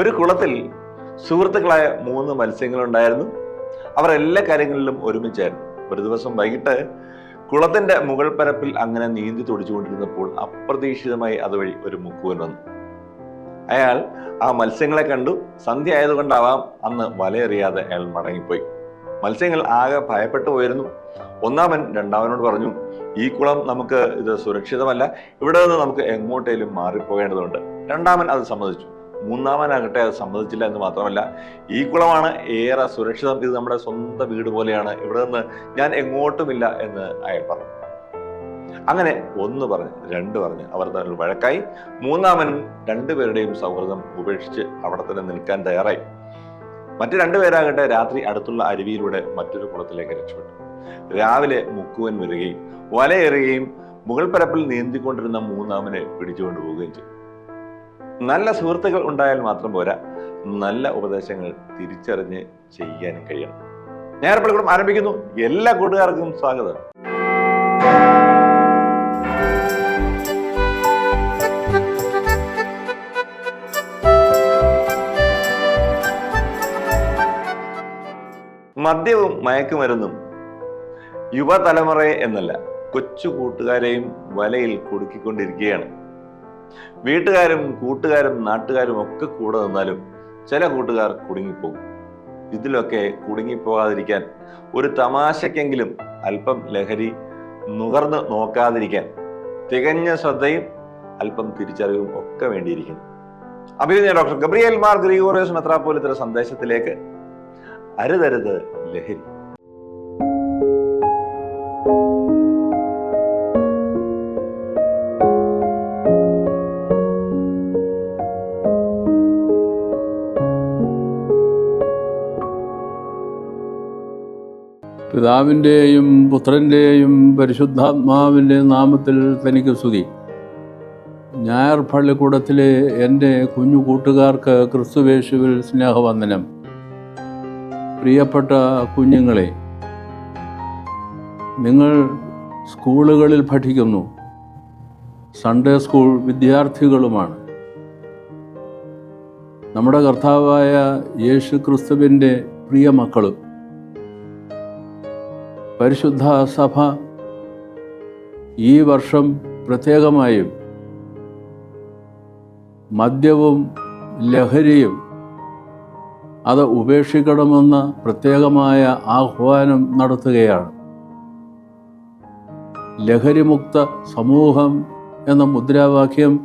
ഒരു കുളത്തിൽ സുഹൃത്തുക്കളായ മൂന്ന് മത്സ്യങ്ങളുണ്ടായിരുന്നു. അവർ എല്ലാ കാര്യങ്ങളിലും ഒരുമിച്ചായിരുന്നു. ഒരു ദിവസം വൈകിട്ട് കുളത്തിന്റെ മുകൾ പരപ്പിൽ അങ്ങനെ നീന്തി തുടിച്ചുകൊണ്ടിരുന്നപ്പോൾ അപ്രതീക്ഷിതമായി അതുവഴി ഒരു മുക്കുവൻ വന്നു. അയാൾ ആ മത്സ്യങ്ങളെ കണ്ടു. സന്ധ്യ ആയതുകൊണ്ടാവാം അന്ന് വലയെറിയാതെ അയാൾ മടങ്ങിപ്പോയി. മത്സ്യങ്ങൾ ആകെ ഭയപ്പെട്ടു പോയിരുന്നു. ഒന്നാമൻ രണ്ടാമനോട് പറഞ്ഞു ഈ കുളം നമുക്ക് ഇത് സുരക്ഷിതമല്ല. ഇവിടെ നിന്ന് നമുക്ക് എങ്ങോട്ടേലും മാറിപ്പോകേണ്ടതുണ്ട്. രണ്ടാമൻ അത് സമ്മതിച്ചു. മൂന്നാമനാകട്ടെ അത് സമ്മതിച്ചില്ല എന്ന് മാത്രമല്ല ഈ കുളമാണ് ഏറെ സുരക്ഷിതം. ഇത് നമ്മുടെ സ്വന്തം വീട് പോലെയാണ്. ഇവിടെ നിന്ന് ഞാൻ എങ്ങോട്ടുമില്ല എന്ന് അയാൾ പറഞ്ഞു. അങ്ങനെ ഒന്ന് പറഞ്ഞ് രണ്ട് പറഞ്ഞ് അവർ തമ്മിൽ വഴക്കായി. മൂന്നാമനും രണ്ടുപേരുടെയും സൗഹൃദം ഉപേക്ഷിച്ച് അവിടെ തന്നെ നിൽക്കാൻ തയ്യാറായി. മറ്റു രണ്ടുപേരാകട്ടെ രാത്രി അടുത്തുള്ള അരുവിയിലൂടെ മറ്റൊരു കുളത്തിലേക്ക് രക്ഷപ്പെട്ടു. രാവിലെ മുക്കുവൻ വരികയും വലയേറുകയും മുകൾ പരപ്പിൽ നീന്തിക്കൊണ്ടിരുന്ന മൂന്നാമനെ പിടിച്ചുകൊണ്ട് പോവുകയും ചെയ്തു. നല്ല സുഹൃത്തുക്കൾ ഉണ്ടായാൽ മാത്രം പോരാ. നല്ല ഉപദേശങ്ങൾ തിരിച്ചറിഞ്ഞ് ചെയ്യാനും കഴിയണം. ഞാൻ പള്ളിക്കൂടം ആരംഭിക്കുന്നു. എല്ലാ കൂട്ടുകാർക്കും സ്വാഗതം. മദ്യവും മയക്കുമരുന്നും യുവതലമുറയെ എന്നല്ല കൊച്ചു കൂട്ടുകാരെയും വലയിൽ കുടുക്കിക്കൊണ്ടിരിക്കുകയാണ്. വീട്ടുകാരും കൂട്ടുകാരും നാട്ടുകാരും ഒക്കെ കൂടെ നിന്നാലും ചില കൂട്ടുകാർ കുടുങ്ങിപ്പോകും. ഇതിലൊക്കെ കുടുങ്ങിപ്പോകാതിരിക്കാൻ ഒരു തമാശക്കെങ്കിലും അല്പം ലഹരി നുകർന്ന് നോക്കാതിരിക്കാൻ തികഞ്ഞ ശ്രദ്ധയും അല്പം തിരിച്ചറിവും ഒക്കെ വേണ്ടിയിരിക്കുന്നു. അഭിനയ ഡോക്ടർ ഗബ്രിയേൽ മാർ ഗ്രിഗോറിയസ് മെത്രാപോലിത്തര സന്ദേശത്തിലേക്ക് അരുതരുത് ലഹരി. പിതാവിന്റെയും പുത്രന്റെയും പരിശുദ്ധാത്മാവിന്റെയും നാമത്തിൽ തനിക്ക് സ്തുതി. ഞായർ പള്ളിക്കൂടത്തിലെ എന്റെ കുഞ്ഞു കൂട്ടുകാർക്ക് ക്രിസ്തുവേശുവിൽ സ്നേഹവന്ദനം. പ്രിയപ്പെട്ട കുഞ്ഞുങ്ങളെ നിങ്ങൾ സ്കൂളുകളിൽ പഠിക്കുന്നു. സൺഡേ സ്കൂൾ വിദ്യാർത്ഥികളുമാണ്. നമ്മുടെ കർത്താവായ യേശു ക്രിസ്തുവിന്റെ പ്രിയ മക്കളും. പരിശുദ്ധ സഭ ഈ വർഷം പ്രത്യേകമായും മദ്യവും ലഹരിയും അത് ഉപേക്ഷിക്കണമെന്ന പ്രത്യേകമായ ആഹ്വാനം നടത്തുകയാണ്. ലഹരിമുക്ത സമൂഹം എന്ന മുദ്രാവാക്യം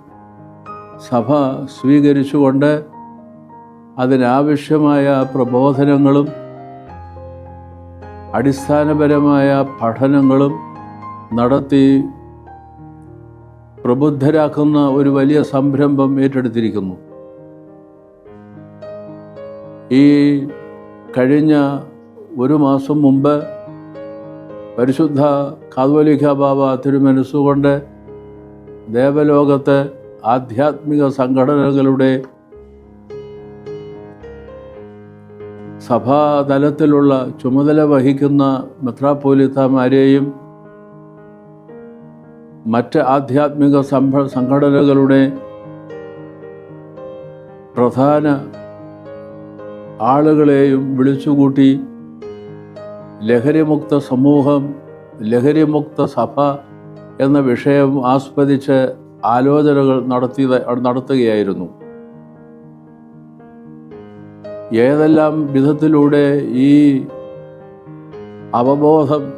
സഭ സ്വീകരിച്ചുകൊണ്ട് അതിനാവശ്യമായ പ്രബോധനങ്ങളും അടിസ്ഥാനപരമായ പഠനങ്ങളും നടത്തി പ്രബുദ്ധരാക്കുന്ന ഒരു വലിയ സംരംഭം ഏറ്റെടുത്തിരിക്കുന്നു. ഈ കഴിഞ്ഞ ഒരു മാസം മുമ്പ് പരിശുദ്ധ കാതോലിക്ക ബാബ തിരുമനസ്സുകൊണ്ട് ദേവലോകത്തെ ആധ്യാത്മിക സംഘടനകളുടെ സഭാതലത്തിലുള്ള ചുമതല വഹിക്കുന്ന മെത്രാപ്പോലിത്തമാരെയും മറ്റ് ആധ്യാത്മിക സംഭ സംഘടനകളുടെ പ്രധാന ആളുകളെയും വിളിച്ചുകൂട്ടി ലഹരിമുക്ത സമൂഹം ലഹരിമുക്ത സഭ എന്ന വിഷയം ആസ്പദിച്ച് ആലോചനകൾ നടത്തി നടത്തുകയായിരുന്നു. ഏതെല്ലാം വിധത്തിലൂടെ ഈ അവബോധം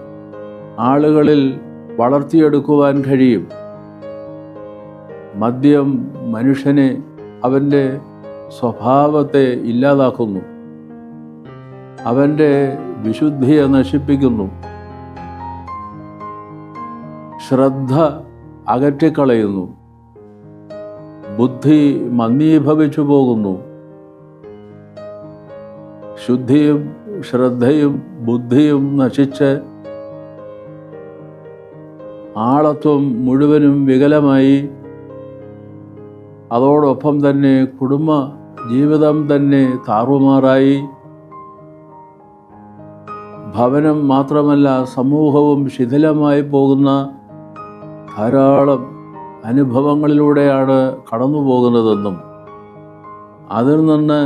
ആളുകളിൽ വളർത്തിയെടുക്കുവാൻ കഴിയും? മദ്യം മനുഷ്യനെ അവന്റെ സ്വഭാവത്തെ ഇല്ലാതാക്കുന്നു. അവന്റെ വിശുദ്ധിയെ നശിപ്പിക്കുന്നു. ശ്രദ്ധ അകറ്റിക്കളയുന്നു. ബുദ്ധി മന്ദീഭവിച്ചു പോകുന്നു. ശുദ്ധിയും ശ്രദ്ധയും ബുദ്ധിയും നശിച്ച് ആളത്വം മുഴുവനും വികലമായി അതോടൊപ്പം തന്നെ കുടുംബ ജീവിതം തന്നെ താറുമാറായി. ഭവനം മാത്രമല്ല സമൂഹവും ശിഥിലമായി പോകുന്ന ധാരാളം അനുഭവങ്ങളിലൂടെയാണ് കടന്നു പോകുന്നതെന്നും അതിൽ നിന്ന്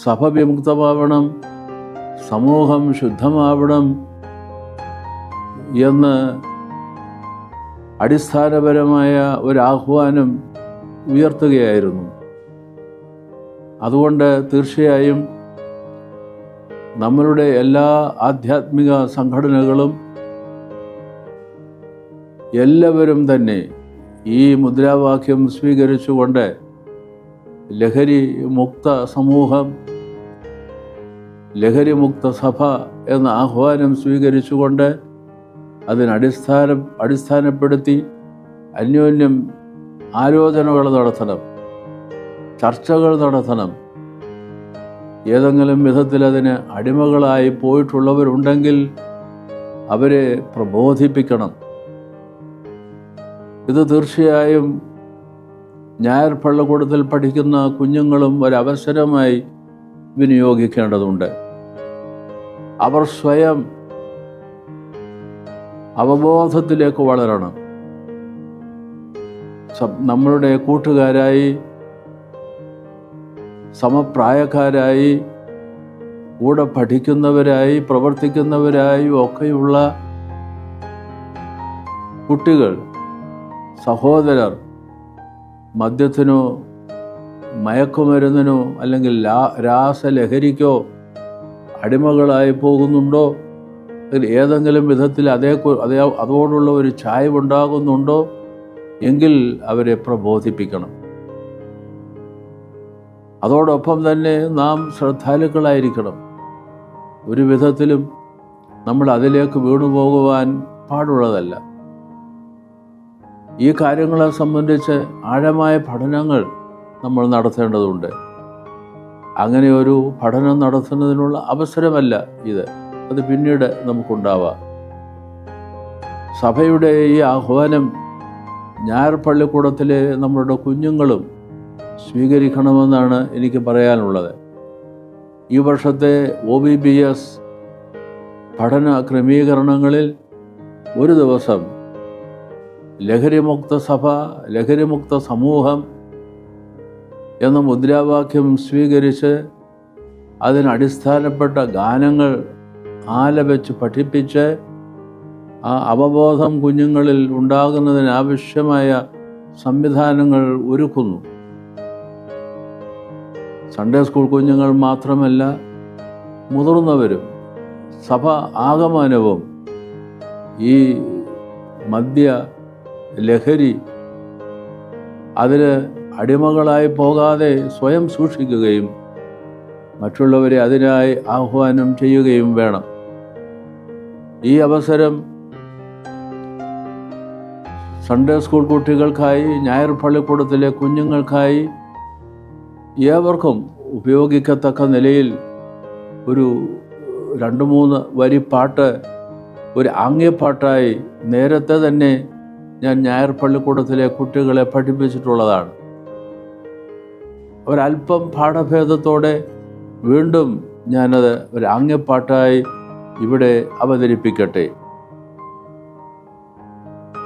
സഭ വിമുക്തമാവണം സമൂഹം ശുദ്ധമാവണം എന്ന് അടിസ്ഥാനപരമായ ഒരാഹ്വാനം ഉയർത്തുകയായിരുന്നു. അതുകൊണ്ട് തീർച്ചയായും നമ്മളുടെ എല്ലാ ആധ്യാത്മിക സംഘടനകളും എല്ലാവരും തന്നെ ഈ മുദ്രാവാക്യം സ്വീകരിച്ചുകൊണ്ട് ലഹരി മുക്ത സമൂഹം ലഹരി മുക്ത സഭ എന്ന ആഹ്വാനം സ്വീകരിച്ചുകൊണ്ട് അതിനടിസ്ഥാനം അടിസ്ഥാനപ്പെടുത്തി അന്യോന്യം ആലോചനകൾ നടത്തണം ചർച്ചകൾ നടത്തണം. ഏതെങ്കിലും വിധത്തിൽ അതിന് അടിമകളായി പോയിട്ടുള്ളവരുണ്ടെങ്കിൽ അവരെ പ്രബോധിപ്പിക്കണം. ഇത് തീർച്ചയായും ഞായർ പള്ളിക്കൂടത്തിൽ പഠിക്കുന്ന കുഞ്ഞുങ്ങളും ഒരവസരമായി വിനിയോഗിക്കേണ്ടതുണ്ട്. അവർ സ്വയം അവബോധത്തിലേക്ക് വളരണം. നമ്മളുടെ കൂട്ടുകാരായി സമപ്രായക്കാരായി കൂടെ പഠിക്കുന്നവരായി പ്രവർത്തിക്കുന്നവരായി ഒക്കെയുള്ള കുട്ടികൾ സഹോദരർ മദ്യത്തിനോ മയക്കുമരുന്നിനോ അല്ലെങ്കിൽ രാസലഹരിക്കോ അടിമകളായി പോകുന്നുണ്ടോ? ഏതെങ്കിലും വിധത്തിൽ അതേ അതേ അതോടുള്ള ഒരു ചായവുണ്ടാകുന്നുണ്ടോ? എങ്കിൽ അവരെ പ്രബോധിപ്പിക്കണം. അതോടൊപ്പം തന്നെ നാം ശ്രദ്ധാലുക്കളായിരിക്കണം. ഒരു വിധത്തിലും നമ്മൾ അതിലേക്ക് വീണുപോകുവാൻ പാടുള്ളതല്ല. ഈ കാര്യങ്ങളെ സംബന്ധിച്ച് ആഴമായ പഠനങ്ങൾ നമ്മൾ നടത്തേണ്ടതുണ്ട്. അങ്ങനെ ഒരു പഠനം നടത്തുന്നതിനുള്ള അവസരമല്ല ഇത്. അത് പിന്നീട് നമുക്കുണ്ടാവാം. സഭയുടെ ഈ ആഹ്വാനം ഞായർ പള്ളിക്കൂടത്തിലെ നമ്മളുടെ കുഞ്ഞുങ്ങളും സ്വീകരിക്കണമെന്നാണ് എനിക്ക് പറയാനുള്ളത്. ഈ വർഷത്തെ ഒ ബി ബി എസ് പഠന ക്രമീകരണങ്ങളിൽ ഒരു ദിവസം ലഹരിമുക്ത സഭ ലഹരിമുക്ത സമൂഹം എന്ന മുദ്രാവാക്യം സ്വീകരിച്ച് അതിനടിസ്ഥാനപ്പെട്ട ഗാനങ്ങൾ ആലപിച്ച് പഠിപ്പിച്ച് ആ അവബോധം കുഞ്ഞുങ്ങളിൽ ഉണ്ടാകുന്നതിനാവശ്യമായ സംവിധാനങ്ങൾ ഒരുക്കുന്നു. സൺഡേ സ്കൂൾ കുഞ്ഞുങ്ങൾ മാത്രമല്ല മുതിർന്നവരും സഭ ആഗമനവും ഈ മദ്യ ലഹരി അതിന് അടിമകളായി പോകാതെ സ്വയം സൂക്ഷിക്കുകയും മറ്റുള്ളവരെ അതിനായി ആഹ്വാനം ചെയ്യുകയും വേണം. ഈ അവസരം സൺഡേ സ്കൂൾ കുട്ടികൾക്കായി ഞായർ പള്ളിക്കൂടത്തിലെ കുഞ്ഞുങ്ങൾക്കായി ഏവർക്കും ഉപയോഗിക്കത്തക്ക നിലയിൽ ഒരു രണ്ട് മൂന്ന് വരി പാട്ട് ഒരു ആംഗ്യപ്പാട്ടായി നേരത്തെ തന്നെ ഞാൻ ഞായർ പള്ളിക്കൂടത്തിലെ കുട്ടികളെ പഠിപ്പിച്ചിട്ടുള്ളതാണ്. ഒരല്പം പാഠഭേദത്തോടെ വീണ്ടും ഞാനത് ഒരു ആംഗ്യപ്പാട്ടായി ഇവിടെ അവതരിപ്പിക്കട്ടെ.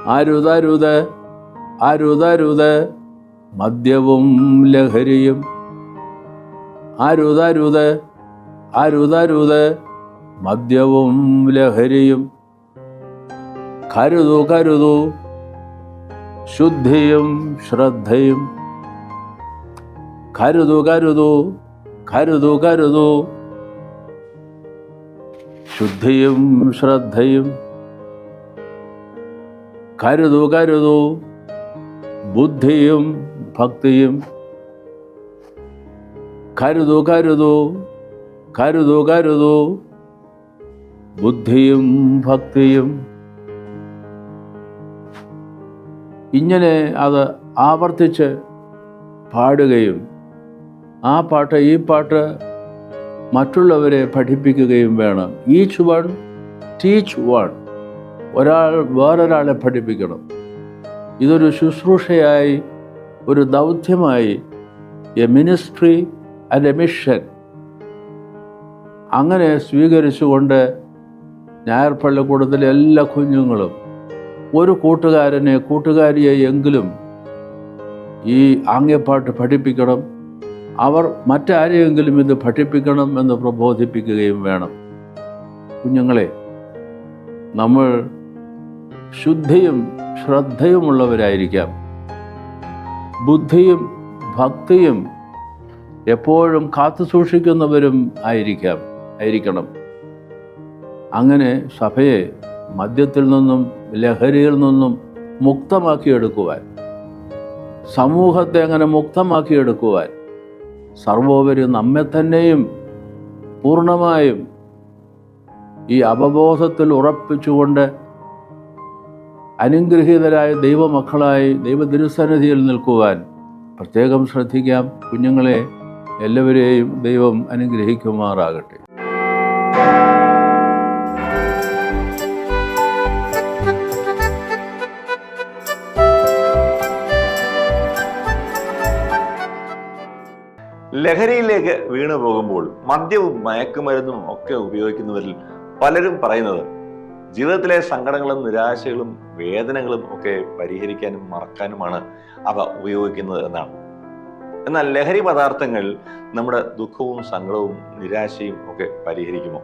ആരുതാരുത് ആരുതാരുത് മദ്യവും ലഹരിയും. ആരുതാരുത് ആരുതാരുത് മദ്യവും ലഹരിയും. കരുതു കരുതു ശുദ്ധിയും ശ്രദ്ധയും. കരുതു കരുതു കരുതു കരുതു. ശുദ്ധിയും ശ്രദ്ധയും. കരുതു കരുതു ബുദ്ധിയും ഭക്തിയും. കരുതു കരുതു കരുതു കരുതു ബുദ്ധിയും ഭക്തിയും. ഇങ്ങനെ അത് ആവർത്തിച്ച് പാടുകയും ആ പാട്ട് ഈ പാട്ട് മറ്റുള്ളവരെ പഠിപ്പിക്കുകയും വേണം. ഈച്ച് വൺ ടീച്ച് വൺ ഒരാൾ വേറൊരാളെ പഠിപ്പിക്കണം. ഇതൊരു ശുശ്രൂഷയായി ഒരു ദൗത്യമായി a ministry and a mission അങ്ങനെ സ്വീകരിച്ചുകൊണ്ട് ഞായർ പള്ളിക്കൂടത്തിലെ എല്ലാ കുഞ്ഞുങ്ങളും ഒരു കൂട്ടുകാരനെ കൂട്ടുകാരിയെ എങ്കിലും ഈ ആംഗ്യപ്പാട്ട് പഠിപ്പിക്കണം. അവർ മറ്റാരെയെങ്കിലും ഇത് പഠിപ്പിക്കണം എന്ന് പ്രബോധിപ്പിക്കുകയും വേണം. കുഞ്ഞുങ്ങളെ നമ്മൾ ശുദ്ധിയും ശ്രദ്ധയുമുള്ളവരായിരിക്കാം. ബുദ്ധിയും ഭക്തിയും എപ്പോഴും കാത്തു സൂക്ഷിക്കുന്നവരും ആയിരിക്കാം ആയിരിക്കണം. അങ്ങനെ സഭയെ മദ്യത്തിൽ നിന്നും ലഹരിയിൽ നിന്നും മുക്തമാക്കിയെടുക്കുവാൻ സമൂഹത്തെ അങ്ങനെ മുക്തമാക്കിയെടുക്കുവാൻ സർവോപരി നമ്മെ തന്നെയും പൂർണമായും ഈ അവബോധത്തിൽ ഉറപ്പിച്ചുകൊണ്ട് അനുഗ്രഹീതരായ ദൈവമക്കളായി ദൈവതിരുസന്നിധിയിൽ നിൽക്കുവാൻ പ്രത്യേകം ശ്രദ്ധിക്കാം. കുഞ്ഞുങ്ങളെ എല്ലാവരെയും ദൈവം അനുഗ്രഹിക്കുമാറാകട്ടെ. ലഹരിയിലേക്ക് വീണു പോകുമ്പോൾ മദ്യവും മയക്കുമരുന്നും ഒക്കെ ഉപയോഗിക്കുന്നവരിൽ പലരും പറയുന്നത് ജീവിതത്തിലെ സങ്കടങ്ങളും നിരാശകളും വേദനകളും ഒക്കെ പരിഹരിക്കാനും മറക്കാനുമാണ് അവ ഉപയോഗിക്കുന്നത് എന്നാണ്. എന്നാൽ ലഹരി പദാർത്ഥങ്ങൾ നമ്മുടെ ദുഃഖവും സങ്കടവും നിരാശയും ഒക്കെ പരിഹരിക്കുമോ?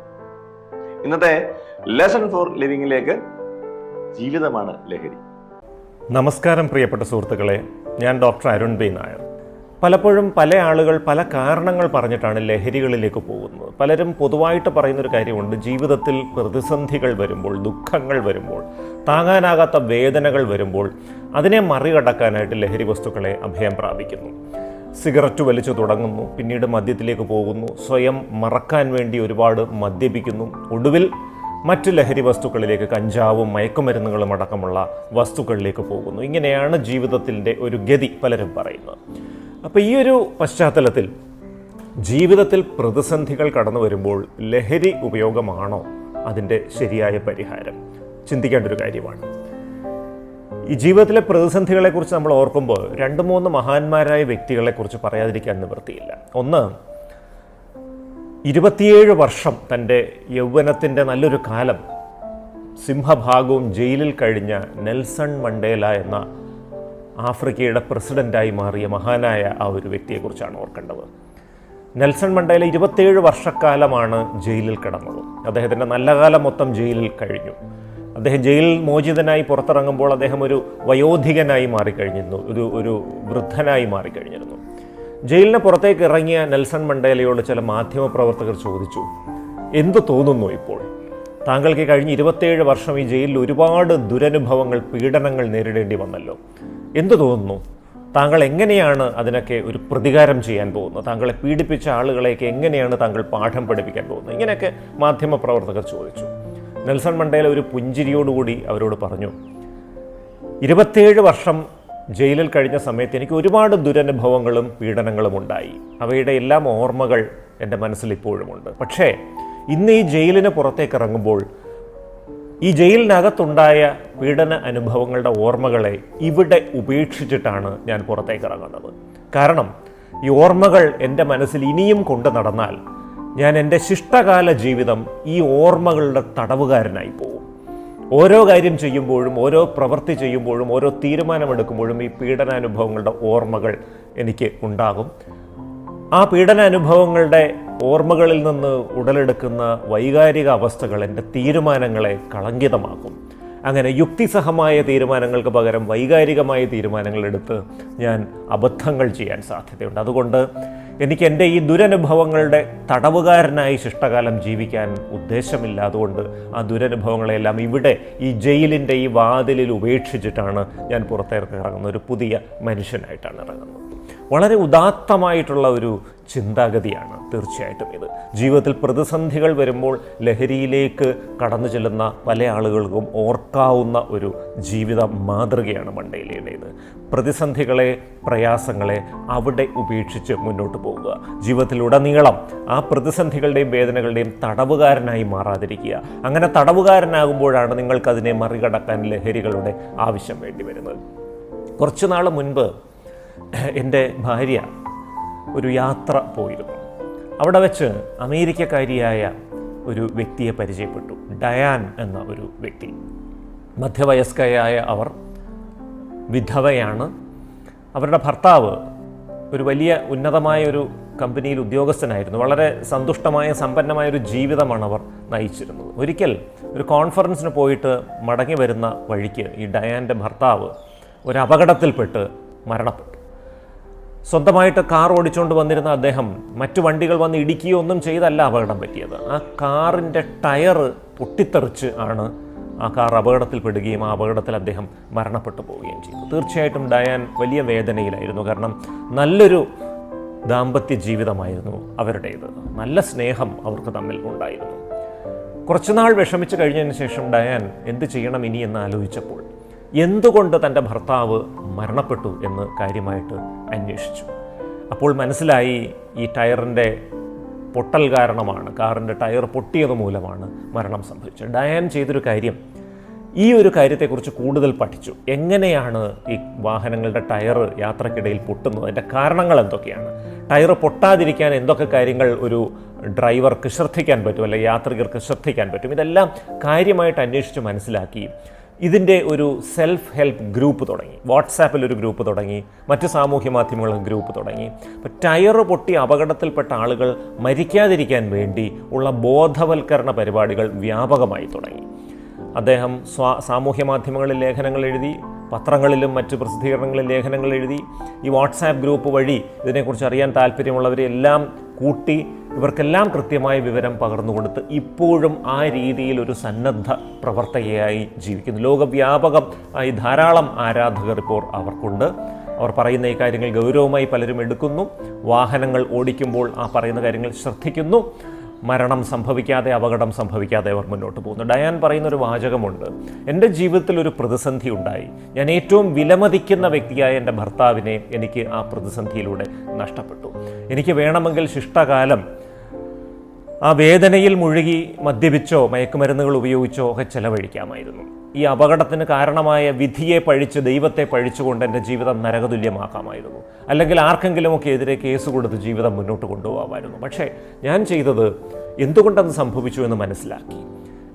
ഇന്നത്തെ ലെസൺ ഫോർ ലിവിങ്ങിലേക്ക് ജീവിതമാണ് ലഹരി. നമസ്കാരം പ്രിയപ്പെട്ട സുഹൃത്തുക്കളെ ഞാൻ ഡോക്ടർ അരുൺ ബി നായർ. പലപ്പോഴും പല ആളുകൾ പല കാരണങ്ങൾ പറഞ്ഞിട്ടാണ് ലഹരികളിലേക്ക് പോകുന്നത്. പലരും പൊതുവായിട്ട് പറയുന്നൊരു കാര്യമുണ്ട്. ജീവിതത്തിൽ പ്രതിസന്ധികൾ വരുമ്പോൾ ദുഃഖങ്ങൾ വരുമ്പോൾ താങ്ങാനാകാത്ത വേദനകൾ വരുമ്പോൾ അതിനെ മറികടക്കാനായിട്ട് ലഹരി വസ്തുക്കളെ അഭയം പ്രാപിക്കുന്നു. സിഗരറ്റ് വലിച്ചു തുടങ്ങുന്നു പിന്നീട് മദ്യത്തിലേക്ക് പോകുന്നു സ്വയം മറക്കാൻ വേണ്ടി ഒരുപാട് മദ്യപിക്കുന്നു. ഒടുവിൽ മറ്റ് ലഹരി വസ്തുക്കളിലേക്ക് കഞ്ചാവും മയക്കുമരുന്നുകളും അടക്കമുള്ള വസ്തുക്കളിലേക്ക് പോകുന്നു. ഇങ്ങനെയാണ് ജീവിതത്തിന്റെ ഒരു ഗതി പലരും പറയുന്നത്. അപ്പോൾ ഈ ഒരു പശ്ചാത്തലത്തിൽ ജീവിതത്തിൽ പ്രതിസന്ധികൾ കടന്നു വരുമ്പോൾ ലഹരി ഉപയോഗമാണോ അതിന്റെ ശരിയായ പരിഹാരം? ചിന്തിക്കേണ്ട ഒരു കാര്യമാണ്. ഈ ജീവിതത്തിലെ പ്രതിസന്ധികളെക്കുറിച്ച് നമ്മൾ ഓർക്കുമ്പോൾ രണ്ട് മൂന്ന് മഹാന്മാരായ വ്യക്തികളെക്കുറിച്ച് പറയാതിരിക്കാൻ നിവൃത്തിയില്ല. ഒന്ന് ഇരുപത്തിയേഴ് വർഷം തന്റെ യൗവനത്തിന്റെ നല്ലൊരു കാലം സിംഹഭാഗവും ജയിലിൽ കഴിഞ്ഞ നെൽസൺ മണ്ടേല എന്ന ആഫ്രിക്കയുടെ പ്രസിഡന്റായി മാറിയ മഹാനായ ആ ഒരു വ്യക്തിയെക്കുറിച്ചാണ് ഓർക്കേണ്ടത്. നെൽസൺ മണ്ടേല ഇരുപത്തേഴ് വർഷക്കാലമാണ് ജയിലിൽ കിടന്നത്. അദ്ദേഹത്തിന്റെ നല്ല കാലം മൊത്തം ജയിലിൽ കഴിഞ്ഞു. അദ്ദേഹം ജയിലിൽ മോചിതനായി പുറത്തിറങ്ങുമ്പോൾ അദ്ദേഹം ഒരു വയോധികനായി മാറിക്കഴിഞ്ഞിരുന്നു. ഒരു ഒരു വൃദ്ധനായി മാറിക്കഴിഞ്ഞിരുന്നു. ജയിലിന് പുറത്തേക്ക് ഇറങ്ങിയ നെൽസൺ മണ്ടേലയോട് ചില മാധ്യമപ്രവർത്തകർ ചോദിച്ചു എന്തു തോന്നുന്നു ഇപ്പോൾ? താങ്കൾക്ക് കഴിഞ്ഞ് ഇരുപത്തേഴ് വർഷം ഈ ജയിലിൽ ഒരുപാട് ദുരനുഭവങ്ങൾ പീഡനങ്ങൾ നേരിടേണ്ടി വന്നല്ലോ. എന്തു തോന്നുന്നു? താങ്കൾ എങ്ങനെയാണ് അതിനൊക്കെ ഒരു പ്രതികാരം ചെയ്യാൻ പോകുന്നത്? താങ്കളെ പീഡിപ്പിച്ച ആളുകളെയൊക്കെ എങ്ങനെയാണ് താങ്കൾ പാഠം പഠിപ്പിക്കാൻ പോകുന്നത്? ഇങ്ങനെയൊക്കെ മാധ്യമ പ്രവർത്തകർ ചോദിച്ചു. നെൽസൺ മണ്ടേല ഒരു പുഞ്ചിരിയോടുകൂടി അവരോട് പറഞ്ഞു ഇരുപത്തേഴ് വർഷം ജയിലിൽ കഴിഞ്ഞ സമയത്ത് എനിക്ക് ഒരുപാട് ദുരനുഭവങ്ങളും പീഡനങ്ങളും ഉണ്ടായി. അവയുടെ എല്ലാം ഓർമ്മകൾ എന്റെ മനസ്സിൽ ഇപ്പോഴുമുണ്ട്. പക്ഷേ ഇന്ന് ഈ ജയിലിന് പുറത്തേക്ക് ഇറങ്ങുമ്പോൾ ഈ ജയിലിനകത്തുണ്ടായ പീഡന അനുഭവങ്ങളുടെ ഓർമ്മകളെ ഇവിടെ ഉപേക്ഷിച്ചിട്ടാണ് ഞാൻ പുറത്തേക്ക് ഇറങ്ങുന്നത് കാരണം ഈ ഓർമ്മകൾ എന്റെ മനസ്സിൽ ഇനിയും കൊണ്ടു നടന്നാൽ ഞാൻ എന്റെ ശിഷ്ടകാല ജീവിതം ഈ ഓർമ്മകളുടെ തടവുകാരനായി പോകും ഓരോ കാര്യം ചെയ്യുമ്പോഴും ഓരോ പ്രവൃത്തി ചെയ്യുമ്പോഴും ഓരോ തീരുമാനമെടുക്കുമ്പോഴും ഈ പീഡനാനുഭവങ്ങളുടെ ഓർമ്മകൾ എനിക്ക് ഉണ്ടാകും. ആ പീഡന അനുഭവങ്ങളുടെ ഓർമ്മകളിൽ നിന്ന് ഉടലെടുക്കുന്ന വൈകാരിക അവസ്ഥകൾ എന്റെ തീരുമാനങ്ങളെ കളങ്കിതമാക്കും. അങ്ങനെ യുക്തിസഹമായ തീരുമാനങ്ങൾക്ക് പകരം വൈകാരികമായ തീരുമാനങ്ങൾ എടുത്ത് ഞാൻ അബദ്ധങ്ങൾ ചെയ്യാൻ സാധ്യതയുണ്ട്. അതുകൊണ്ട് എനിക്ക് എന്റെ ഈ ദുരനുഭവങ്ങളുടെ തടവുകാരനായി ശിഷ്ടകാലം ജീവിക്കാൻ ഉദ്ദേശമില്ല. അതുകൊണ്ട് ആ ദുരനുഭവങ്ങളെല്ലാം ഇവിടെ ഈ ജയിലിന്റെ ഈ വാതിലിൽ ഉപേക്ഷിച്ചിട്ടാണ് ഞാൻ പുറത്തേക്ക് ഇറങ്ങുന്നത്. ഒരു പുതിയ മനുഷ്യനായിട്ടാണ് ഇറങ്ങുന്നത്. വളരെ ഉദാത്തമായിട്ടുള്ള ഒരു ചിന്താഗതിയാണ് തീർച്ചയായിട്ടും ഇത്. ജീവിതത്തിൽ പ്രതിസന്ധികൾ വരുമ്പോൾ ലഹരിയിലേക്ക് കടന്നു ചെല്ലുന്ന പല ആളുകൾക്കും ഓർക്കാവുന്ന ഒരു ജീവിത മാതൃകയാണ് മണ്ടയിലേടേത് പ്രതിസന്ധികളെ പ്രയാസങ്ങളെ അവിടെ ഉപേക്ഷിച്ച് മുന്നോട്ട് പോവുക. ജീവിതത്തിലുടനീളം ആ പ്രതിസന്ധികളുടെയും വേദനകളുടെയും തടവുകാരനായി മാറാതിരിക്കുക. അങ്ങനെ തടവുകാരനാകുമ്പോഴാണ് നിങ്ങൾക്കതിനെ മറികടക്കാൻ ലഹരികളുടെ ആവശ്യം വേണ്ടി വരുന്നത്. കുറച്ചു നാൾ മുൻപ് എന്റെ ഭാര്യ ഒരു യാത്ര പോയിരുന്നു. അവിടെ വെച്ച് അമേരിക്കക്കാരിയായ ഒരു വ്യക്തിയെ പരിചയപ്പെട്ടു. ഡയാൻ എന്ന ഒരു വ്യക്തി. മധ്യവയസ്കയായ അവർ വിധവയാണ്. അവരുടെ ഭർത്താവ് ഒരു വലിയ ഉന്നതമായ ഒരു കമ്പനിയിൽ ഉദ്യോഗസ്ഥനായിരുന്നു. വളരെ സന്തുഷ്ടമായ സമ്പന്നമായ ഒരു ജീവിതമാണ് അവർ നയിച്ചിരുന്നത്. ഒരിക്കൽ ഒരു കോൺഫറൻസിന് പോയിട്ട് മടങ്ങി വരുന്ന വഴിക്ക് ഈ ഡയാന്റെ ഭർത്താവ് ഒരു അപകടത്തിൽപ്പെട്ട് മരണപ്പെട്ടു. സ്വന്തമായിട്ട് കാർ ഓടിച്ചുകൊണ്ട് വന്നിരുന്ന അദ്ദേഹം മറ്റു വണ്ടികൾ വന്ന് ഇടിക്കുകയോ ഒന്നും ചെയ്തല്ല അപകടം പറ്റിയത്. ആ കാറിന്റെ ടയർ പൊട്ടിത്തെറിച്ച് ആണ് ആ കാർ അപകടത്തിൽപ്പെടുകയും ആ അപകടത്തിൽ അദ്ദേഹം മരണപ്പെട്ടു പോവുകയും ചെയ്തു. തീർച്ചയായിട്ടും ഡയാൻ വലിയ വേദനയിലായിരുന്നു. കാരണം നല്ലൊരു ദാമ്പത്യ ജീവിതമായിരുന്നു അവരുടേത്. നല്ല സ്നേഹം അവർക്ക് തമ്മിൽ ഉണ്ടായിരുന്നു. കുറച്ചുനാൾ വിഷമിച്ച് കഴിഞ്ഞതിന് ശേഷം ഡയാൻ എന്ത് ചെയ്യണം ഇനി എന്ന് ആലോചിച്ചപ്പോൾ എന്തുകൊണ്ട് തന്റെ ഭർത്താവ് മരണപ്പെട്ടു എന്ന് കാര്യമായിട്ട് അന്വേഷിച്ചു. അപ്പോൾ മനസ്സിലായി ഈ ടയറിന്റെ പൊട്ടൽ കാരണമാണ് കാറിന്റെ ടയർ പൊട്ടിയത് മൂലമാണ് മരണം സംഭവിച്ചത്. ഡയാൻ ചെയ്തൊരു കാര്യം ഈ ഒരു കാര്യത്തെക്കുറിച്ച് കൂടുതൽ പഠിച്ചു. എങ്ങനെയാണ് ഈ വാഹനങ്ങളുടെ ടയർ യാത്രക്കിടയിൽ പൊട്ടുന്നത്? അതിന്റെ കാരണങ്ങൾ എന്തൊക്കെയാണ്? ടയർ പൊട്ടാതിരിക്കാൻ എന്തൊക്കെ കാര്യങ്ങൾ ഒരു ഡ്രൈവർക്ക് ശ്രദ്ധിക്കാൻ പറ്റും? അല്ലെങ്കിൽ യാത്രികർക്ക് ശ്രദ്ധിക്കാൻ പറ്റും? ഇതെല്ലാം കാര്യമായിട്ട് അന്വേഷിച്ച് മനസ്സിലാക്കി ഇതിന്റെ ഒരു സെൽഫ് ഹെൽപ്പ് ഗ്രൂപ്പ് തുടങ്ങി. വാട്സാപ്പിൽ ഒരു ഗ്രൂപ്പ് തുടങ്ങി. മറ്റ് സാമൂഹ്യ മാധ്യമങ്ങളിൽ ഗ്രൂപ്പ് തുടങ്ങി. അപ്പോൾ ടയർ പൊട്ടി അപകടത്തിൽപ്പെട്ട ആളുകൾ മരിക്കാതിരിക്കാൻ വേണ്ടി ഉള്ള ബോധവൽക്കരണ പരിപാടികൾ വ്യാപകമായി തുടങ്ങി. അദ്ദേഹം സ്വാ സാമൂഹ്യ മാധ്യമങ്ങളിൽ ലേഖനങ്ങൾ എഴുതി പത്രങ്ങളിലും മറ്റ് പ്രസിദ്ധീകരണങ്ങളിൽ ലേഖനങ്ങൾ എഴുതി. ഈ വാട്സാപ്പ് ഗ്രൂപ്പ് വഴി ഇതിനെക്കുറിച്ച് അറിയാൻ താല്പര്യമുള്ളവരെ എല്ലാം കൂട്ടി ഇവർക്കെല്ലാം കൃത്യമായ വിവരം പകർന്നു കൊടുത്ത് ഇപ്പോഴും ആ രീതിയിൽ ഒരു സന്നദ്ധ പ്രവർത്തകയായി ജീവിക്കുന്നു. ലോകവ്യാപകം ആയി ധാരാളം ആരാധകർ ഇപ്പോൾ അവർക്കുണ്ട്. അവർ പറയുന്ന ഈ കാര്യങ്ങൾ ഗൗരവമായി പലരും എടുക്കുന്നു. വാഹനങ്ങൾ ഓടിക്കുമ്പോൾ ആ പറയുന്ന കാര്യങ്ങൾ ശ്രദ്ധിക്കുന്നു. മരണം സംഭവിക്കാതെ അപകടം സംഭവിക്കാതെ അവർ മുന്നോട്ട് പോകുന്നു. ഡയാൻ പറയുന്ന ഒരു വാചകമുണ്ട്. എന്റെ ജീവിതത്തിൽ ഒരു പ്രതിസന്ധി ഉണ്ടായി. ഞാൻ ഏറ്റവും വിലമതിക്കുന്ന വ്യക്തിയായ എന്റെ ഭർത്താവിനെ എനിക്ക് ആ പ്രതിസന്ധിയിലൂടെ നഷ്ടപ്പെട്ടു. എനിക്ക് വേണമെങ്കിൽ ശിഷ്ടകാലം ആ വേദനയിൽ മുഴുകി മദ്യപിച്ചോ മയക്കുമരുന്നുകൾ ഉപയോഗിച്ചോ ഒക്കെ ചെലവഴിക്കാമായിരുന്നു. ഈ അപകടത്തിന് കാരണമായ വിധിയെ പഴിച്ച് ദൈവത്തെ പഴിച്ചുകൊണ്ട് എന്റെ ജീവിതം നരകതുല്യമാക്കാമായിരുന്നു. അല്ലെങ്കിൽ ആർക്കെങ്കിലുമൊക്കെ എതിരെ കേസ് കൊടുത്ത് ജീവിതം മുന്നോട്ട് കൊണ്ടുപോകാമായിരുന്നു പക്ഷേ ഞാൻ ചെയ്തത് എന്തുകൊണ്ടത് സംഭവിച്ചു എന്ന് മനസ്സിലാക്കി.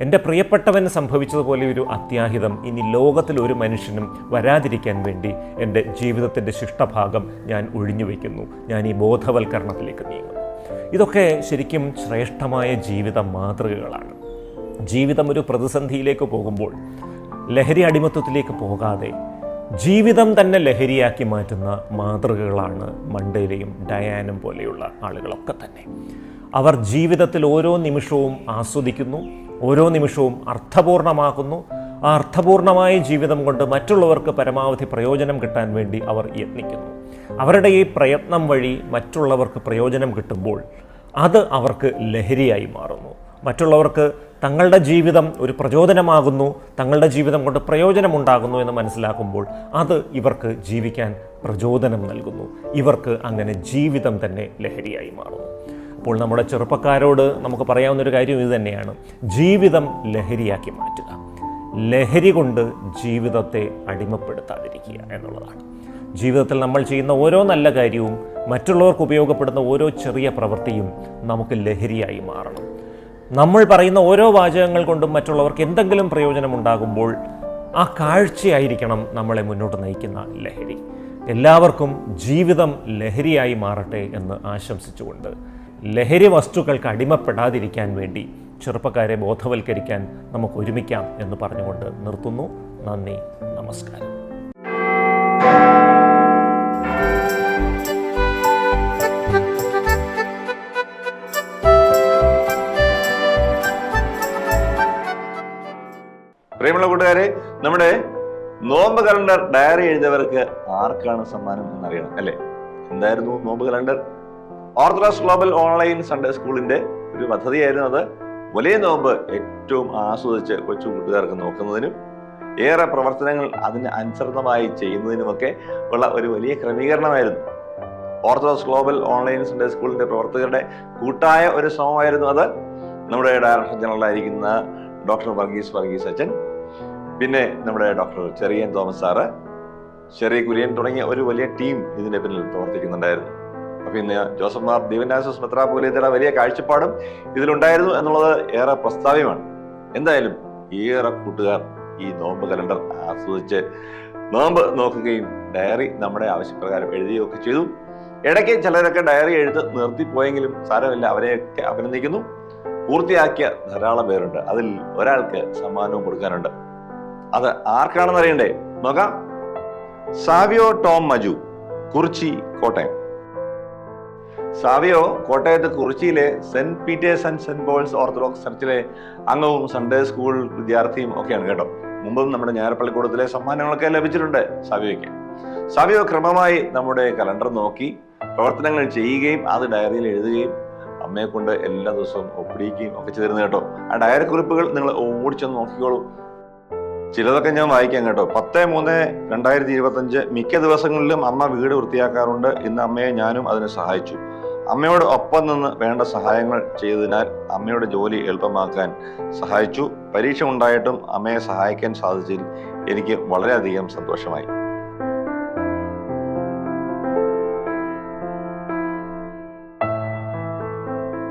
എന്റെ പ്രിയപ്പെട്ടവന് സംഭവിച്ചതുപോലെ ഒരു അത്യാഹിതം ഇനി ലോകത്തിൽ ഒരു മനുഷ്യനും വരാതിരിക്കാൻ വേണ്ടി എന്റെ ജീവിതത്തിന്റെ ശിഷ്ടഭാഗം ഞാൻ ഒഴിഞ്ഞു വയ്ക്കുന്നു. ഞാൻ ഈ ബോധവൽക്കരണത്തിലേക്ക് നീങ്ങുന്നു. ഇതൊക്കെ ശരിക്കും ശ്രേഷ്ഠമായ ജീവിത മാതൃകകളാണ്. ജീവിതം ഒരു പ്രതിസന്ധിയിലേക്ക് പോകുമ്പോൾ ലഹരി അടിമത്വത്തിലേക്ക് പോകാതെ ജീവിതം തന്നെ ലഹരിയാക്കി മാറ്റുന്ന മാതൃകകളാണ് മണ്ടയിലെയും ഡയാനും പോലെയുള്ള ആളുകളൊക്കെ തന്നെ. അവർ ജീവിതത്തിൽ ഓരോ നിമിഷവും ആസ്വദിക്കുന്നു ഓരോ നിമിഷവും അർത്ഥപൂർണമാക്കുന്നു. ആ അർത്ഥപൂർണമായ ജീവിതം കൊണ്ട് മറ്റുള്ളവർക്ക് പരമാവധി പ്രയോജനം കിട്ടാൻ വേണ്ടി അവർ യത്നിക്കുന്നു. അവരുടെ ഈ പ്രയത്നം വഴി മറ്റുള്ളവർക്ക് പ്രയോജനം കിട്ടുമ്പോൾ അത് അവർക്ക് ലഹരിയായി മാറുന്നു. മറ്റുള്ളവർക്ക് തങ്ങളുടെ ജീവിതം ഒരു പ്രചോദനമാകുന്നു തങ്ങളുടെ ജീവിതം കൊണ്ട് പ്രയോജനമുണ്ടാകുന്നു എന്ന് മനസ്സിലാക്കുമ്പോൾ അത് ഇവർക്ക് ജീവിക്കാൻ പ്രചോദനം നൽകുന്നു. ഇവർക്ക് അങ്ങനെ ജീവിതം തന്നെ ലഹരിയായി മാറുന്നു. അപ്പോൾ നമ്മുടെ ചെറുപ്പക്കാരോട് നമുക്ക് പറയാവുന്ന ഒരു കാര്യം ഇത് തന്നെയാണ്. ജീവിതം ലഹരിയാക്കി മാറ്റുക. ലഹരി കൊണ്ട് ജീവിതത്തെ അടിമപ്പെടുത്താതിരിക്കുക എന്നുള്ളതാണ്. ജീവിതത്തിൽ നമ്മൾ ചെയ്യുന്ന ഓരോ നല്ല കാര്യവും മറ്റുള്ളവർക്ക് ഉപയോഗപ്പെടുന്ന ഓരോ ചെറിയ പ്രവൃത്തിയും നമുക്ക് ലഹരിയായി മാറണം. നമ്മൾ പറയുന്ന ഓരോ വാചകങ്ങൾ കൊണ്ടും മറ്റുള്ളവർക്ക് എന്തെങ്കിലും പ്രയോജനം ഉണ്ടാകുമ്പോൾ ആ കാഴ്ചയായിരിക്കണം നമ്മളെ മുന്നോട്ട് നയിക്കുന്ന ലഹരി. എല്ലാവർക്കും ജീവിതം ലഹരിയായി മാറട്ടെ എന്ന് ആശംസിച്ചുകൊണ്ട് ലഹരി വസ്തുക്കൾക്ക് അടിമപ്പെടാതിരിക്കാൻ വേണ്ടി ചെറുപ്പക്കാരെ ബോധവൽക്കരിക്കാൻ നമുക്ക് ഒരുമിക്കാം എന്ന് പറഞ്ഞുകൊണ്ട് നിർത്തുന്നു. നന്ദി നമസ്കാരം. പ്രിയമുള്ള കൂട്ടുകാരെ നമ്മുടെ നോമ്പ് കലണ്ടർ ഡയറി എഴുതിയവർക്ക് ആർക്കാണ് സമ്മാനം എന്നറിയണം അല്ലെ? എന്തായിരുന്നു നോമ്പ് calendar? Orthodox global online Sunday സ്കൂളിന്റെ ഒരു പദ്ധതിയായിരുന്നു അത്. വലിയ നോമ്പ് ഏറ്റവും ആസ്വദിച്ച് കൊച്ചു കൂട്ടുകാർക്ക് നോക്കുന്നതിനും ഏറെ പ്രവർത്തനങ്ങൾ അതിന് അനുസൃതമായി ചെയ്യുന്നതിനുമൊക്കെ ഉള്ള ഒരു വലിയ ക്രമീകരണമായിരുന്നു. ഓർത്തഡോക്സ് ഗ്ലോബൽ ഓൺലൈൻ സൺഡേ സ്കൂളിന്റെ പ്രവർത്തകരുടെ കൂട്ടായ ഒരു ശ്രമമായിരുന്നു അത്. നമ്മുടെ ഡയറക്ടർ ജനറലായിരിക്കുന്ന ഡോക്ടർ വർഗീസ് വർഗീസ് അച്ഛൻ പിന്നെ നമ്മുടെ ഡോക്ടർ ചെറിയൻ തോമസ് സാറ് ചെറിയ കുര്യൻ തുടങ്ങിയ ഒരു വലിയ ടീം ഇതിന്റെ പിന്നിൽ പ്രവർത്തിക്കുന്നുണ്ടായിരുന്നു. അപ്പൊ ഇന്ന് ജോസഫ് മാർ ദിവനാസസ് മെത്രാപോലിയയുടെ വലിയ കാഴ്ചപ്പാടും ഇതിലുണ്ടായിരുന്നു എന്നുള്ളത് ഏറെ പ്രസ്താവ്യമാണ്. എന്തായാലും ഏറെ കൂട്ടുകാർ ഈ നോമ്പ് കലണ്ടർ ആസ്വദിച്ച് നോമ്പ് നോക്കുകയും ഡയറി നമ്മുടെ ആവശ്യപ്രകാരം എഴുതുകയും ഒക്കെ ചെയ്തു. ഇടയ്ക്ക് ചിലരൊക്കെ ഡയറി എഴുത്ത് നിർത്തിപ്പോയെങ്കിലും സാരമില്ല അവരെയൊക്കെ അഭിനന്ദിക്കുന്നു. പൂർത്തിയാക്കിയ ധാരാളം പേരുണ്ട്. അതിൽ ഒരാൾക്ക് സമ്മാനവും കൊടുക്കാനുണ്ട്. അത് ആർക്കാണെന്ന് അറിയണ്ടേ? നോക്കാം. Savio Tom Maju. Kurichi Kottayam. Savio കോട്ടയത്ത് കുറിച്ചിയിലെ saint Peter's and saint Paul's orthodox ചർച്ചിലെ അംഗവും സൺഡേ സ്കൂൾ വിദ്യാർത്ഥിയും ഒക്കെയാണ് കേട്ടോ. മുമ്പും നമ്മുടെ ഞായർപ്പള്ളിക്കൂടത്തിലെ സമ്മാനങ്ങളൊക്കെ ലഭിച്ചിട്ടുണ്ട് സാവിയോയ്ക്ക്. സാവിയോ ക്രമമായി നമ്മുടെ കലണ്ടർ നോക്കി പ്രവർത്തനങ്ങൾ ചെയ്യുകയും അത് ഡയറിയിൽ എഴുതുകയും അമ്മയെ കൊണ്ട് എല്ലാ ദിവസവും ഒപ്പിടിക്കുകയും ഒക്കെ ചെയ്തിരുന്നു കേട്ടോ. ആ ഡയറി കുറിപ്പുകൾ നിങ്ങൾ ഓടിച്ചൊന്ന് നോക്കിക്കോളൂ. ചിലതൊക്കെ ഞാൻ വായിക്കാം കേട്ടോ. പത്ത് മൂന്ന് രണ്ടായിരത്തി ഇരുപത്തഞ്ച് മിക്ക ദിവസങ്ങളിലും അമ്മ വീട് വൃത്തിയാക്കാറുണ്ട്. ഇന്ന് അമ്മയെ ഞാനും അതിന് സഹായിച്ചു. അമ്മയോട് ഒപ്പം നിന്ന് വേണ്ട സഹായങ്ങൾ ചെയ്തതിനാൽ അമ്മയുടെ ജോലി എളുപ്പമാക്കാൻ സഹായിച്ചു. പരീക്ഷ ഉണ്ടായിട്ടും അമ്മയെ സഹായിക്കാൻ സാധിച്ചതിൽ എനിക്ക് വളരെയധികം സന്തോഷമായി.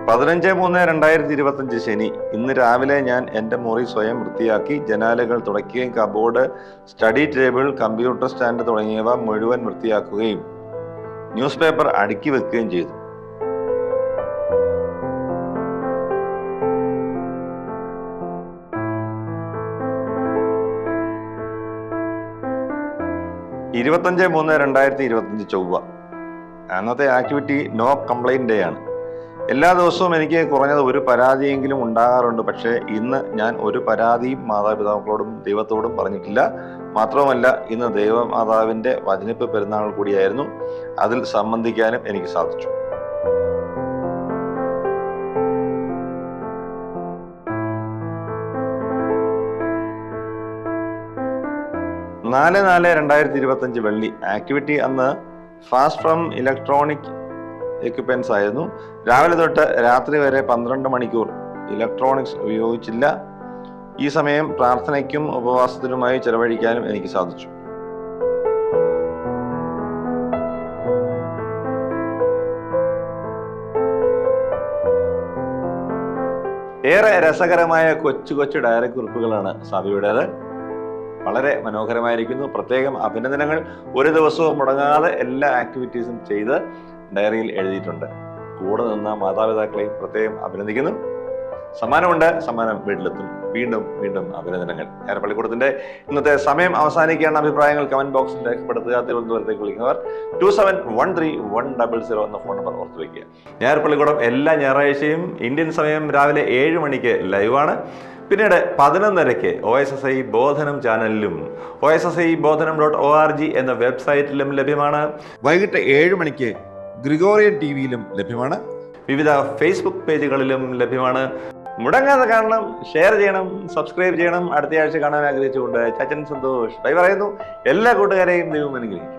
പതിനഞ്ച് മൂന്ന് രണ്ടായിരത്തി ഇരുപത്തഞ്ച് ശനി. ഇന്ന് രാവിലെ ഞാൻ എന്റെ മുറി സ്വയം വൃത്തിയാക്കി ജനാലകൾ തുടയ്ക്കുകയും cupboard study table computer stand തുടങ്ങിയവ മുഴുവൻ വൃത്തിയാക്കുകയും ന്യൂസ് പേപ്പർ അടുക്കി വെക്കുകയും ചെയ്തു. ഇരുപത്തഞ്ച് മൂന്ന് രണ്ടായിരത്തി ഇരുപത്തഞ്ച് ചൊവ്വ. അന്നത്തെ ആക്ടിവിറ്റി നോ കംപ്ലൈന്റ് ഡേ ആണ്. എല്ലാ ദിവസവും എനിക്ക് കുറഞ്ഞത് ഒരു പരാതിയെങ്കിലും ഉണ്ടാകാറുണ്ട്. പക്ഷേ ഇന്ന് ഞാൻ ഒരു പരാതിയും മാതാപിതാക്കളോടും ദൈവത്തോടും പറഞ്ഞിട്ടില്ല. മാത്രവുമല്ല ഇന്ന് ദൈവമാതാവിന്റെ വചനിപ്പ് പെരുന്നാൾ കൂടിയായിരുന്നു. അതിൽ സംബന്ധിക്കാനും എനിക്ക് സാധിച്ചു. നാല് നാല് രണ്ടായിരത്തി ഇരുപത്തഞ്ച് വെള്ളി ആക്ടിവിറ്റി അന്ന് ഫാസ്റ്റ് ഫ്രം ഇലക്ട്രോണിക് എക്യുപ്മെന്റ്സ് ആയിരുന്നു. രാവിലെ തൊട്ട് രാത്രി വരെ പന്ത്രണ്ട് മണിക്കൂർ ഇലക്ട്രോണിക്സ് ഉപയോഗിച്ചില്ല. ഈ സമയം പ്രാർത്ഥനയ്ക്കും ഉപവാസത്തിനുമായി ചെലവഴിക്കാനും എനിക്ക് സാധിച്ചു. ഏറെ രസകരമായ കൊച്ചു കൊച്ചു ഡയറി കുറിപ്പുകളാണ് സാബിയുടേത്. വളരെ മനോഹരമായിരിക്കുന്നു. പ്രത്യേകം അഭിനന്ദനങ്ങൾ. ഒരു ദിവസവും മുടങ്ങാതെ എല്ലാ ആക്ടിവിറ്റീസും ചെയ്ത് ഡയറിയിൽ എഴുതിയിട്ടുണ്ട്. കൂടെ നിന്ന മാതാപിതാക്കളെയും പ്രത്യേകം അഭിനന്ദിക്കുന്നു. സമ്മാനമുണ്ട്. സമ്മാനം വീട്ടിലെത്തും. വീണ്ടും വീണ്ടും അഭിനന്ദനങ്ങൾ. ഞാൻ പള്ളിക്കൂടത്തിന്റെ ഇന്നത്തെ സമയം അവസാനിക്കുകയാണ്. അഭിപ്രായങ്ങൾ കമന്റ് ബോക്സിൽ രേഖപ്പെടുത്തുക. തിരുവനന്തപുരത്തേക്ക് വിളിക്കുന്നവർ two seven one three one double zero എന്ന ഫോൺ നമ്പർ ഓർത്ത് വയ്ക്കുക. ഞാൻ പള്ളിക്കൂടം എല്ലാ ഞായറാഴ്ചയും ഇന്ത്യൻ സമയം രാവിലെ ഏഴ് മണിക്ക് ലൈവാണ് പിന്നീട് പതിനൊന്നരയ്ക്ക് O S S I Bodhanam ചാനലിലും O S S I Bodhanam dot O R G എന്ന വെബ്സൈറ്റിലും ലഭ്യമാണ്. വൈകിട്ട് ഏഴ് മണിക്ക് ഗ്രിഗോറിയൻ ടി വിയിലും ലഭ്യമാണ്. വിവിധ ഫേസ്ബുക്ക് പേജുകളിലും ലഭ്യമാണ്. മുടങ്ങാതെ കാണണം ഷെയർ ചെയ്യണം സബ്സ്ക്രൈബ് ചെയ്യണം. അടുത്ത ആഴ്ച കാണാൻ ആഗ്രഹിച്ചുകൊണ്ട് ചച്ചൻ സന്തോഷ്. ബൈ പറയുന്നു എല്ലാ കൂട്ടുകാരെയും ദൈവം അനുഗ്രഹിക്കും